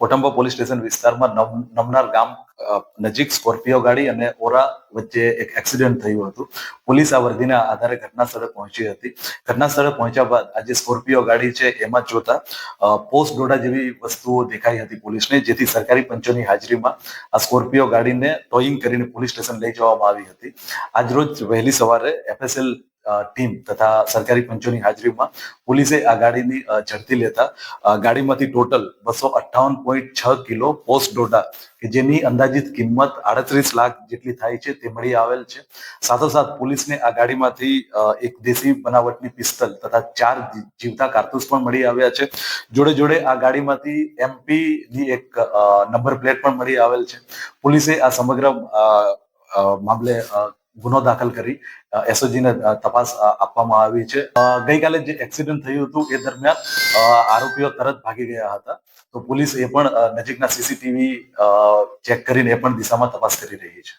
Kotamba police station વિસ્તારમાં નમ- નમનાર ગામ નજીક સ્કોર્પિયો ગાડી અને ઓરા વચ્ચે એક એક્સિડન્ટ થયું હતું. પોલીસ આ વર્દીના આધારે ઘટના સ્થળે પહોંચી હતી. ઘટના સ્થળે પહોંચ્યા બાદ આ જે સ્કોર્પિયો ગાડી છે એમાં જોતા પોસ્ટ ડોડા જેવી વસ્તુઓ દેખાઈ હતી પોલીસને, જેથી સરકારી પંચોની હાજરીમાં આ સ્કોર્પિયો ગાડીને ટોઈંગ કરીને પોલીસ સ્ટેશન લઈ જવામાં આવી હતી. આજરોજ વહેલી સવારે એફએસએલ ટીમ તથા સરકારી પંચોની હાજરીમાં પોલીસે આ ગાડીની ઝડપી લેતા ગાડીમાંથી ટોટલ બસો અઠ્ઠાવન પોઈન્ટ છ કિલો પોસ્ટ ડોડા કે જેની અંદાજિત કિંમત આડત્રીસ લાખ જેટલી થાય છે તે મળી આવેલ છે. સાથોસાથ પોલીસને આ ગાડીમાંથી એક દેશી બનાવટની પિસ્તલ તથા ચાર જીવતા કારતૂસ પણ મળી આવ્યા છે. જોડે જોડે આ ગાડીમાંથી એમપી ની એક નંબર પ્લેટ પણ મળી આવેલ છે. પોલીસે આ સમગ્ર મામલે ગુનો દાખલ કરી એસઓજીને તપાસ આપવામાં આવી છે. ગઈકાલે જે એક્સિડન્ટ થયું હતું, એ દરમિયાન આરોપીઓ તરત ભાગી ગયા હતા. તો પોલીસ એ પણ નજીકના સીસીટીવી ચેક કરીને એ પણ દિશામાં તપાસ કરી રહી છે.